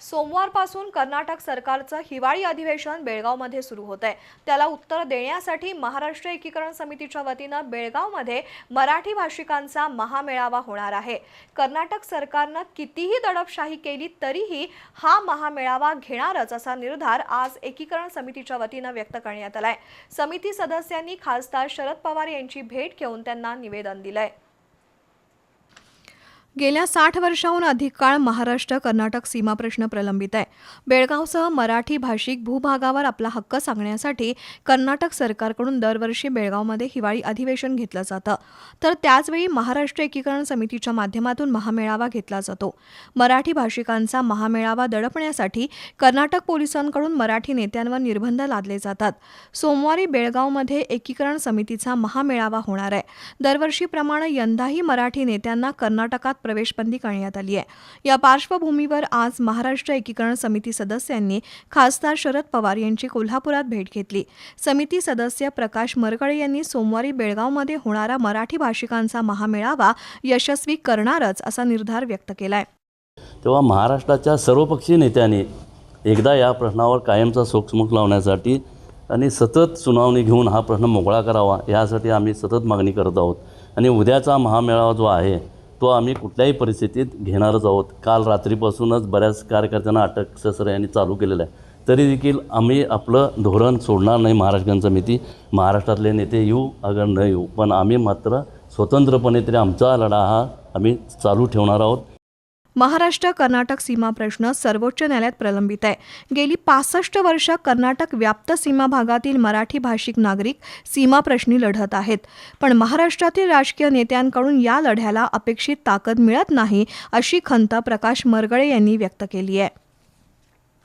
सोमवारपासून कर्नाटक सरकारचं हिवाळी अधिवेशन बेळगावमध्ये सुरू होत आहे त्याला उत्तर देण्यासाठी महाराष्ट्र एकीकरण समितीच्या वतीनं बेळगावमध्ये मराठी भाषिकांचा महामेळावा होणार आहे. कर्नाटक सरकारनं कितीही दडपशाही केली तरीही हा महामेळावा घेणारच असा निर्धार आज एकीकरण समितीच्या वतीनं व्यक्त करण्यात आलाय. समिती सदस्यांनी खासदार शरद पवार यांची भेट घेऊन त्यांना निवेदन दिलंय. गेल्या साठ वर्षाहून अधिक काळ महाराष्ट्र कर्नाटक सीमा प्रश्न प्रलंबित आहे. बेळगावसह मराठी भाषिक भूभागावर आपला हक्क सांगण्यासाठी कर्नाटक सरकारकडून दरवर्षी बेळगावमध्ये हिवाळी अधिवेशन घेतलं जातं. तर त्याचवेळी महाराष्ट्र एकीकरण समितीच्या माध्यमातून महामेळावा घेतला जातो. मराठी भाषिकांचा महामेळावा दडपण्यासाठी कर्नाटक पोलिसांकडून मराठी नेत्यांवर निर्बंध लादले जातात. सोमवारी बेळगावमध्ये एकीकरण समितीचा महामेळावा होणार आहे. दरवर्षीप्रमाणे यंदाही मराठी नेत्यांना कर्नाटकात प्रवेशबंदी करण्यात आली आहे. या पार्श्वभूमीवर आज महाराष्ट्र एकीकरण समिती सदस्यांनी खासदार शरद पवार यांची कोल्हापुरात भेट घेतली. समिती सदस्य प्रकाश मरकळे यांनी सोमवारी बेळगावमध्ये होणारा मराठी भाषिकांचा महामेळावा यशस्वी करणारच असा निर्धार व्यक्त केलाय. तेव्हा महाराष्ट्राच्या सर्वपक्षीय नेत्यांनी एकदा या प्रश्नावर कायमचा सोक्षमोक लावण्यासाठी आणि सतत सुनावणी घेऊन हा प्रश्न मोकळा करावा यासाठी आम्ही सतत मागणी करत आहोत. आणि उद्याचा महामेळावा जो आहे तो आम्ही कुठल्याही परिस्थितीत घेणारच आहोत. काल रात्रीपासूनच बऱ्याच कार्यकर्त्यांना अटक ससर यांनी चालू केलेलं आहे. तरी देखील आम्ही आपलं धोरण सोडणार नाही महाराष्ट्र समिती महाराष्ट्रातले नेते येऊ अगर न येऊ पण आम्ही मात्र स्वतंत्रपणे तरी आमचा लढा हा आम्ही चालू ठेवणार आहोत. महाराष्ट्र कर्नाटक सीमा प्रश्न सर्वोच्च न्यायालयात प्रलंबित आहे. गेली पासष्ट वर्ष कर्नाटक व्याप्त सीमा भागातील मराठी भाषिक नागरिक सीमा प्रश्नी लढत आहेत. पण महाराष्ट्रातील राजकीय नेत्यांकडून या लढ्याला अपेक्षित ताकद मिळत नाही अशी खंत प्रकाश मरगळे यांनी व्यक्त केली आहे.